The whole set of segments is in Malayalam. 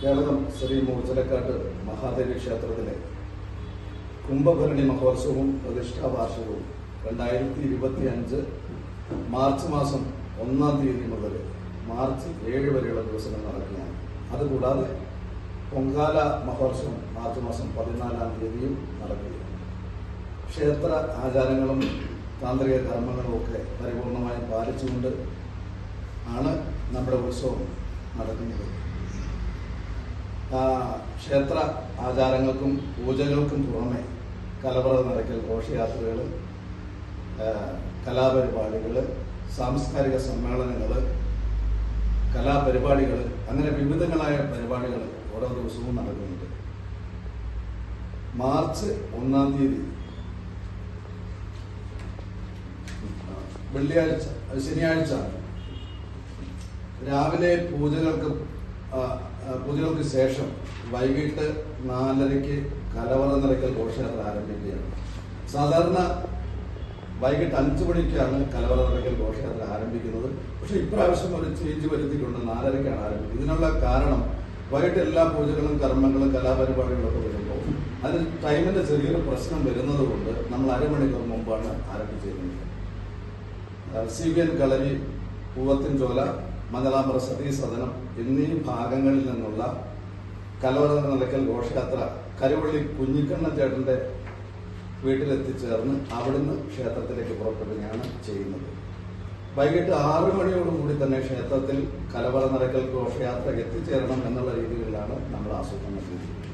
കേരളം ശ്രീ മൂർച്ചലക്കാട്ട് മഹാദേവി ക്ഷേത്രത്തിലെ കുംഭഭരണി മഹോത്സവവും പ്രതിഷ്ഠാ വാർഷികവും രണ്ടായിരത്തി ഇരുപത്തി അഞ്ച് മാർച്ച് മാസം ഒന്നാം തീയതി മുതൽ മാർച്ച് ഏഴ് വരെയുള്ള ദിവസങ്ങൾ നടക്കുകയാണ്. അതുകൂടാതെ പൊങ്കാല മഹോത്സവം മാർച്ച് മാസം പതിനാലാം തീയതിയും നടക്കുകയാണ്. ക്ഷേത്ര ആചാരങ്ങളും താന്ത്രിക കർമ്മങ്ങളും ഒക്കെ പരിപൂർണമായും പാലിച്ചുകൊണ്ട് ആണ് നമ്മുടെ ഉത്സവം നടക്കുന്നത്. ക്ഷേത്ര ആചാരങ്ങൾക്കും പൂജകൾക്കും പുറമെ കലവറ നടക്കൽ ഘോഷയാത്രകൾ കലാപരിപാടികൾ സാംസ്കാരിക സമ്മേളനങ്ങൾ കലാപരിപാടികൾ അങ്ങനെ വിവിധങ്ങളായ പരിപാടികൾ ഓരോ ദിവസവും നടക്കുന്നുണ്ട്. മാർച്ച് ഒന്നാം തീയതി. വെള്ളിയാഴ്ച ശനിയാഴ്ച. രാവിലെ പൂജകൾക്ക് പൂജകൾക്ക് ശേഷം വൈകിട്ട് നാലരയ്ക്ക് കലവറ നിറയ്ക്കൽ ഘോഷയാത്ര ആരംഭിക്കുകയാണ്. സാധാരണ വൈകിട്ട് അഞ്ചു മണിക്കാണ് കലവറ നിറയ്ക്കൽ ഘോഷയാത്ര ആരംഭിക്കുന്നത്. പക്ഷെ ഇപ്രാവശ്യം ഒരു ചേഞ്ച് വരുത്തിയിട്ടുണ്ട്. നാലരയ്ക്കാണ് ആരംഭിക്കുന്നത്. ഇതിനുള്ള കാരണം വൈകിട്ട് എല്ലാ പൂജകളും കർമ്മങ്ങളും കലാപരിപാടികളും ഒക്കെ വരുമ്പോൾ അതിന് ടൈമിന്റെ ചെറിയൊരു പ്രശ്നം വരുന്നത് കൊണ്ട് നമ്മൾ അരമണിക്കൂർ മുമ്പാണ് ആരംഭിച്ചിരുന്നത് സി വി എൻ കളരി പൂവത്തിൻ ചോല മംഗലാപുര സതീ സദനം എന്നീ ഭാഗങ്ങളിൽ നിന്നുള്ള കലവറ നിലയ്ക്കൽ ഘോഷയാത്ര കരുവള്ളി കുഞ്ഞിക്കണ്ണ ചേട്ടന്റെ വീട്ടിലെത്തിച്ചേർന്ന് അവിടുന്ന് ക്ഷേത്രത്തിലേക്ക് പുറപ്പെടുകയാണ് ചെയ്യുന്നത്. വൈകിട്ട് ആറു മണിയോടുകൂടി തന്നെ ക്ഷേത്രത്തിൽ കലവറ നിറയ്ക്കൽ ഘോഷയാത്ര എത്തിച്ചേരണം എന്നുള്ള രീതിയിലാണ് നമ്മൾ ആസൂത്രണം ചെയ്തിരിക്കുന്നത്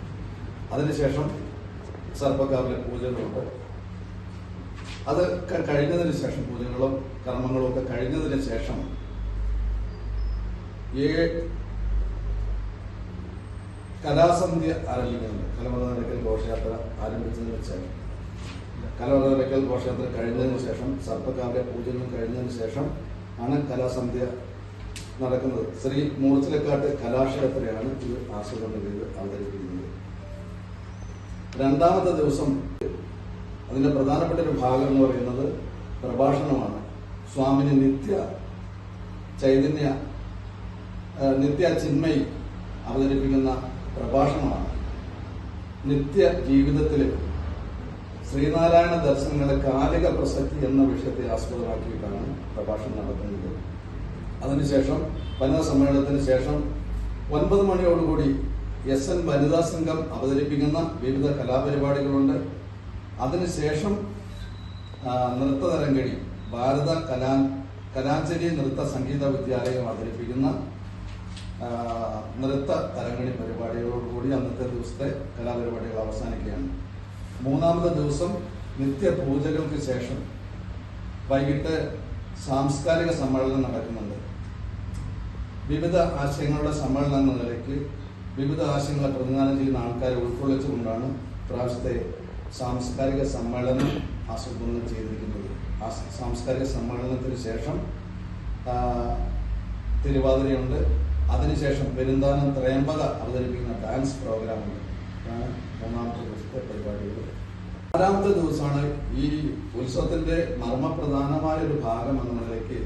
അതിനുശേഷം സർപ്പക്കാവിലെ പൂജകളുണ്ട്. അത് കഴിഞ്ഞതിന് ശേഷം പൂജകളും കർമ്മങ്ങളും ഒക്കെ കഴിഞ്ഞതിന് ശേഷം ഏ കലാസന്ധ്യ ആരംഭിക്കുന്നുണ്ട്. കലവറ നിരക്കൽ ഘോഷയാത്ര ആരംഭിച്ചതിന് കലവറ നിരക്കൽ ഘോഷയാത്ര കഴിഞ്ഞതിന് ശേഷം സർപ്പക്കാരുടെ പൂജകളും കഴിഞ്ഞതിന് ശേഷം ആണ് കലാസന്ധ്യ നടക്കുന്നത്. ശ്രീ മൂർച്ചിലക്കാട്ട് കലാക്ഷേത്രയാണ് ഇത് ആസൂത്രണം ചെയ്ത് അവതരിപ്പിക്കുന്നത്. രണ്ടാമത്തെ ദിവസം അതിന്റെ പ്രധാനപ്പെട്ട ഒരു ഭാഗം എന്ന് പറയുന്നത് പ്രഭാഷണമാണ്. സ്വാമിനി നിത്യ ചൈതന്യ നിത്യ ചിന്മയി അവതരിപ്പിക്കുന്ന പ്രഭാഷണമാണ്. നിത്യ ജീവിതത്തിലെ ശ്രീനാരായണ ദർശനങ്ങളുടെ കാലിക പ്രസക്തി എന്ന വിഷയത്തെ ആസ്പദമാക്കിയിട്ടാണ് പ്രഭാഷണം നടത്തുന്നത്. അതിനുശേഷം വനിതാ സമ്മേളനത്തിന് ശേഷം ഒൻപത് മണിയോടുകൂടി എസ് എൻ വനിതാ സംഘം അവതരിപ്പിക്കുന്ന വിവിധ കലാപരിപാടികളുണ്ട്. അതിനുശേഷം ആ, നൃത്തതരംഗടി ഭാരത കലാ കലാഞ്ജലി നൃത്ത സംഗീത വിദ്യാലയം അവതരിപ്പിക്കുന്ന നൃത്ത തരംഗണി പരിപാടികളോടുകൂടി അന്നത്തെ ദിവസത്തെ കലാപരിപാടികൾ അവസാനിക്കുകയാണ്. മൂന്നാമത്തെ ദിവസം നിത്യ പൂജകൾക്ക് ശേഷം വൈകിട്ട് സാംസ്കാരിക സമ്മേളനം നടക്കുന്നുണ്ട്. വിവിധ ആശയങ്ങളുടെ സമ്മേളനം എന്ന നിലയ്ക്ക് വിവിധ ആശയങ്ങളെ പ്രതിനിധാനം ചെയ്യുന്ന ആൾക്കാരെ ഉൾക്കൊള്ളിച്ചുകൊണ്ടാണ് പ്രാവശ്യത്തെ സാംസ്കാരിക സമ്മേളനം ആസൂത്രണം ചെയ്തിരിക്കുന്നത്. ആ സാംസ്കാരിക സമ്മേളനത്തിന് ശേഷം തിരുവാതിരയുണ്ട്. അതിനുശേഷം പെരുന്താനം ത്രയംബക അവതരിപ്പിക്കുന്ന ഡാൻസ് പ്രോഗ്രാമുണ്ട് ആണ് മൂന്നാമത്തെ ദിവസത്തെ പരിപാടികൾ. നാലാമത്തെ ദിവസമാണ് ഈ ഉത്സവത്തിന്റെ മർമ്മപ്രധാനമായ ഒരു ഭാഗം എന്ന നിലയ്ക്ക്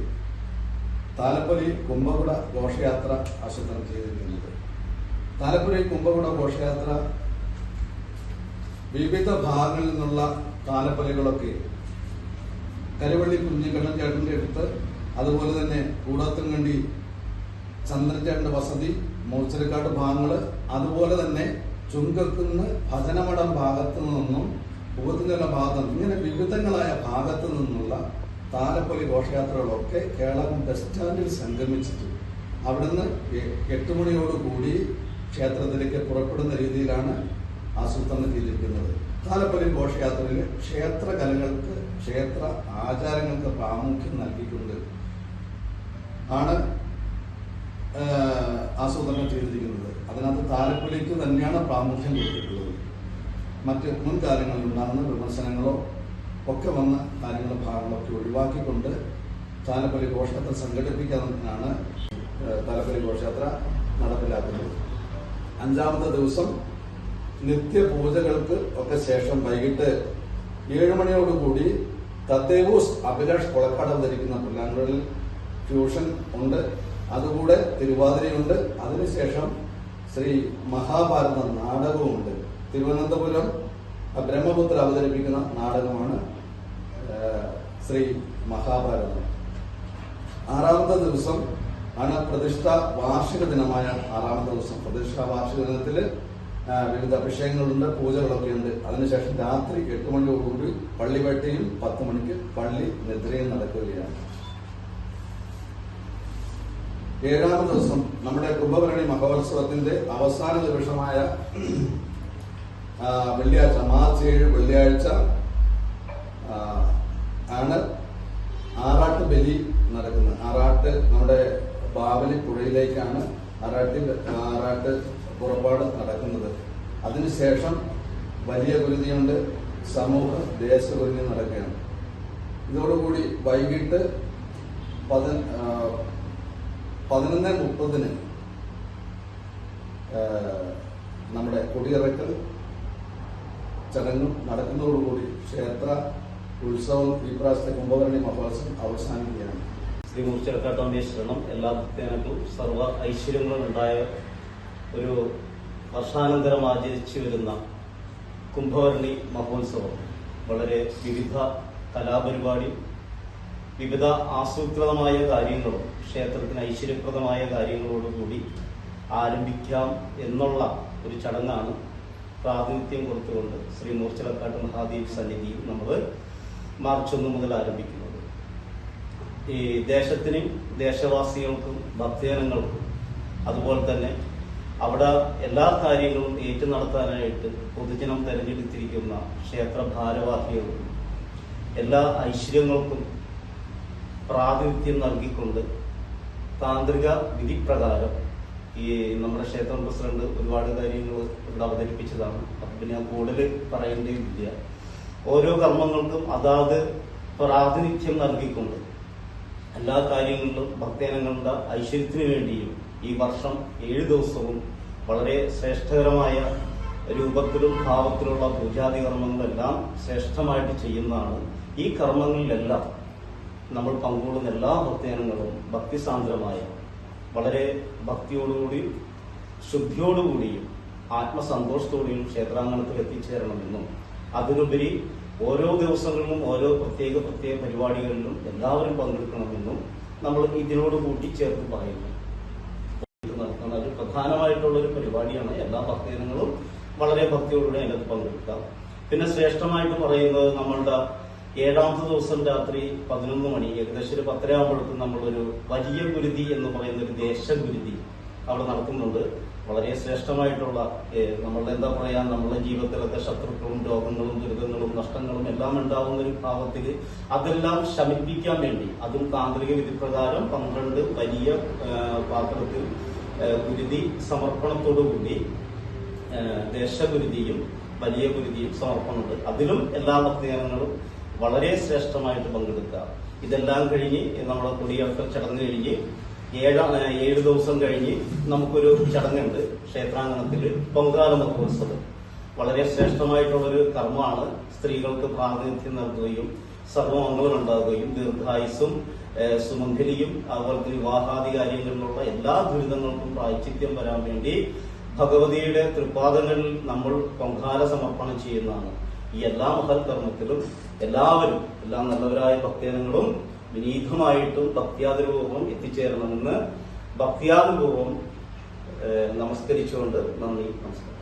താലപ്പൊലി കുംഭകുട ഘോഷയാത്ര ആസൂത്രണം ചെയ്തിരിക്കുന്നത്. താലപ്പൊലി കുംഭകുട ഘോഷയാത്ര വിവിധ ഭാഗങ്ങളിൽ നിന്നുള്ള താലപ്പൊലികളൊക്കെ കരുവള്ളി കുഞ്ഞിക്കണ്ണൻ ചേട്ടന്റെ അടുത്ത് അതുപോലെ തന്നെ കൂടാത്തുംകണ്ടി ചന്ദ്രചേട്ടന്റെ വസതി മൂർച്ചരക്കാട് ഭാഗങ്ങൾ അതുപോലെ തന്നെ ചുങ്കക്കുന്ന് ഭജനമഠം ഭാഗത്തു നിന്നും പൂവത്തുനില ഭാഗത്ത് ഇങ്ങനെ വിവിധങ്ങളായ ഭാഗത്തു നിന്നുള്ള താലപ്പൊലി ഘോഷയാത്രകളൊക്കെ കേരളം ബസ് സ്റ്റാൻഡിൽ സംഗമിച്ചിട്ട് അവിടുന്ന് എട്ട് മണിയോടുകൂടി ക്ഷേത്രത്തിലേക്ക് പുറപ്പെടുന്ന രീതിയിലാണ് ആസൂത്രണം ചെയ്തിരിക്കുന്നത്. താലപ്പൊലി ഘോഷയാത്രയിൽ ക്ഷേത്ര കലകൾക്ക് ക്ഷേത്ര ആചാരങ്ങൾക്ക് പ്രാമുഖ്യം നൽകിക്കൊണ്ട് ആണ് ആസൂത്രണം ചെയ്തിരിക്കുന്നത്. അതിനകത്ത് താലപ്പൊലിക്ക് തന്നെയാണ് പ്രാമുഖ്യം കൊടുത്തിട്ടുള്ളത്. മറ്റ് മുൻകാലങ്ങളിൽ ഉണ്ടാകുന്ന വിമർശനങ്ങളോ ഒക്കെ വന്ന കാര്യങ്ങളും ഭാഗങ്ങളൊക്കെ ഒഴിവാക്കിക്കൊണ്ട് താലപ്പൊലി ഘോഷയാത്ര സംഘടിപ്പിക്കുന്നതിനാണ് താലപ്പൊലി ഘോഷയാത്ര നടപ്പിലാക്കുന്നത്. അഞ്ചാമത്തെ ദിവസം നിത്യപൂജകൾക്ക് ഒക്കെ ശേഷം വൈകിട്ട് ഏഴുമണിയോടുകൂടി തത്തേവൂസ് അഭിലാഷ് കൊളക്കാട് അവതരിക്കുന്ന പുല്ലാങ്കുഴലിൽ ഫ്യൂഷൻ ഉണ്ട്. അതുകൂടെ തിരുവാതിരയുണ്ട്. അതിനുശേഷം ശ്രീ മഹാഭാരത നാടകവുമുണ്ട്. തിരുവനന്തപുരം ബ്രഹ്മപുത്ര അവതരിപ്പിക്കുന്ന നാടകമാണ് ശ്രീ മഹാഭാരതം. ആറാമത്തെ ദിവസം ആണ് പ്രതിഷ്ഠ വാർഷിക ദിനമായ ആറാമത്തെ ദിവസം. പ്രതിഷ്ഠ വാർഷിക ദിനത്തിൽ വിവിധ അഭിഷേകങ്ങളുണ്ട് പൂജകളൊക്കെ ഉണ്ട്. അതിനുശേഷം രാത്രി എട്ട് മണിയോടുകൂടി പള്ളിവേട്ടയും പത്ത് മണിക്ക് പള്ളി നിദ്രയും നടക്കുകയാണ്. ഏഴാമത്തെ ദിവസം നമ്മുടെ കുംഭഭരണി മഹോത്സവത്തിന്റെ അവസാന ദിവസമായ വെള്ളിയാഴ്ച മാർച്ച് ഏഴ് വെള്ളിയാഴ്ച ആണ് ആറാട്ട് ബലി നടക്കുന്നത്. ആറാട്ട് നമ്മുടെ ബാവലി പുഴയിലേക്കാണ് ആറാട്ടി ആറാട്ട് പുറപ്പാട് നടക്കുന്നത്. അതിനുശേഷം വലിയ ഗുരുതിയുണ്ട് സമൂഹ ദേശഗുരുതി നടക്കുകയാണ്. ഇതോടുകൂടി വൈകിട്ട് പത പതിനൊന്ന് മുപ്പതിന് നമ്മുടെ കൊടിയിറക്കൽ ചടങ്ങും നടക്കുന്നതോടുകൂടി ക്ഷേത്ര ഉത്സവം ഈ പ്രാവശ്യത്തെ മഹോത്സവം അവസാനിക്കുകയാണ്. ശ്രീ മൂർച്ചക്കാട്ടമ്മയെ ശരണം. എല്ലാ ഭക്തജനക്കും സർവ ഐശ്വര്യങ്ങളും ഉണ്ടായ ഒരു വർഷാനന്തരം ആചരിച്ചു വരുന്ന കുംഭവർണി മഹോത്സവം. വളരെ വിവിധ കലാപരിപാടി വിവിധ ആസൂത്രിതമായ കാര്യങ്ങളും ക്ഷേത്രത്തിന് ഐശ്വര്യപ്രദമായ കാര്യങ്ങളോടുകൂടി ആരംഭിക്കാം എന്നുള്ള ഒരു ചടങ്ങാണ് പ്രാതിനിധ്യം കൊടുത്തുകൊണ്ട് ശ്രീ മൂർച്ചലക്കാട്ട് മഹാദേവ് സന്നിധിയിൽ നമ്മൾ മാർച്ച് ഒന്ന് മുതൽ ആരംഭിക്കുന്നത്. ഈ ദേശത്തിനും ദേശവാസികൾക്കും ഭക്തജനങ്ങൾക്കും അതുപോലെ തന്നെ അവിടെ എല്ലാ കാര്യങ്ങളും ഏറ്റു നടത്താനായിട്ട് പൊതുജനം തെരഞ്ഞെടുത്തിരിക്കുന്ന ക്ഷേത്ര ഭാരവാഹികൾക്കും എല്ലാ ഐശ്വര്യങ്ങൾക്കും പ്രാതിനിധ്യം നൽകിക്കൊണ്ട് താന്ത്രിക വിധിപ്രകാരം ഈ നമ്മുടെ ക്ഷേത്രം പ്രസിഡന്റ് ഒരുപാട് കാര്യങ്ങൾ ഇവിടെ അവതരിപ്പിച്ചതാണ്. അപ്പൊ പിന്നെ കൂടുതൽ പറയേണ്ടതില്ല ഓരോ കർമ്മങ്ങൾക്കും അതാത് പ്രാതിനിധ്യം നൽകിക്കൊണ്ട് എല്ലാ കാര്യങ്ങളിലും ഭക്തജനങ്ങളുടെ ഐശ്വര്യത്തിന് വേണ്ടിയും ഈ വർഷം ഏഴ് ദിവസവും വളരെ ശ്രേഷ്ഠകരമായ രൂപത്തിലും ഭാവത്തിലുള്ള പൂജാതി കർമ്മങ്ങളെല്ലാം ശ്രേഷ്ഠമായിട്ട് ചെയ്യുന്നതാണ്. ഈ കർമ്മങ്ങളിലെല്ലാം നമ്മൾ പങ്കുകൊള്ളുന്ന എല്ലാ ഭക്തജനങ്ങളും ഭക്തിസാന്ദ്രമായ വളരെ ഭക്തിയോടുകൂടി ശുദ്ധിയോടുകൂടിയും ആത്മസന്തോഷത്തോടെയും ക്ഷേത്രാങ്കണത്തിൽ എത്തിച്ചേരണമെന്നും അതിനുപരി ഓരോ ദിവസങ്ങളിലും ഓരോ പ്രത്യേക പ്രത്യേക പരിപാടികളിലും എല്ലാവരും പങ്കെടുക്കണമെന്നും നമ്മൾ ഇതിനോട് കൂട്ടിച്ചേർത്ത് പറയുന്നു. ഇത് നടത്തുന്ന ഒരു പ്രധാനമായിട്ടുള്ള ഒരു പരിപാടിയാണ് എല്ലാ ഭക്തജനങ്ങളും വളരെ ഭക്തിയോടുകൂടി അതിനകത്ത് പങ്കെടുക്കുക. പിന്നെ ശ്രേഷ്ഠമായിട്ട് പറയുന്നത് നമ്മളുടെ ഏഴാമത്തെ ദിവസം രാത്രി പതിനൊന്ന് മണി ഏകദേശം ഒരു പത്തരയാകുമ്പോഴേക്കും നമ്മളൊരു വലിയ ഗുരുതി എന്ന് പറയുന്ന ഒരു ദേശഗുരുതി അവിടെ നടത്തുന്നുണ്ട് വളരെ ശ്രേഷ്ഠമായിട്ടുള്ള നമ്മളുടെ എന്താ പറയാ നമ്മുടെ ജീവിതത്തിലൊക്കെ ശത്രുക്കളും രോഗങ്ങളും ദുരിതങ്ങളും നഷ്ടങ്ങളും എല്ലാം ഉണ്ടാവുന്ന ഒരു ഭാവത്തിൽ അതെല്ലാം ശമിപ്പിക്കാൻ വേണ്ടി അതും താന്ത്രിക വിധി പ്രകാരം പന്ത്രണ്ട് വലിയ പാത്രത്തിൽ ഗുരുതി സമർപ്പണത്തോടുകൂടി ദേശഗുരുതിയും വലിയ ഗുരുതിയും സമർപ്പണമുണ്ട്. അതിലും എല്ലാ ഭക്തജനങ്ങളും വളരെ ശ്രേഷ്ഠമായിട്ട് പങ്കെടുക്കുക. ഇതെല്ലാം കഴിഞ്ഞ് നമ്മുടെ കൊടിയിറക്കൽ ചടങ്ങ് കഴിഞ്ഞ് ഏഴാം ഏഴ് ദിവസം കഴിഞ്ഞ് നമുക്കൊരു ചടങ്ങുണ്ട് ക്ഷേത്രാങ്കണത്തിൽ പൊങ്കാല മഹോത്സവം. വളരെ ശ്രേഷ്ഠമായിട്ടുള്ളൊരു കർമ്മമാണ് സ്ത്രീകൾക്ക് പ്രാതിനിധ്യം നൽകുകയും സർവമംഗളം ഉണ്ടാകുകയും ദീർഘായുസും സുമംഗലിയും അതുപോലെ വിവാഹാദി കാര്യങ്ങളിലുള്ള എല്ലാ ദുരിതങ്ങൾക്കും പ്രായച്ചിത്യം വരാൻ വേണ്ടി ഭഗവതിയുടെ തൃപ്പാദങ്ങളിൽ നമ്മൾ പൊങ്കാല സമർപ്പണം ചെയ്യുന്നതാണ്. ഈ എല്ലാ മഹത്കർമ്മത്തിലും എല്ലാവരും എല്ലാ നല്ലവരായ ഭക്തജനങ്ങളും വിനീതമായിട്ടും ഭക്തിയാതിപൂർവം എത്തിച്ചേരണമെന്ന് ഭക്തിയാതിപൂർവം നമസ്കരിച്ചുകൊണ്ട് നന്ദി നമസ്കാരം.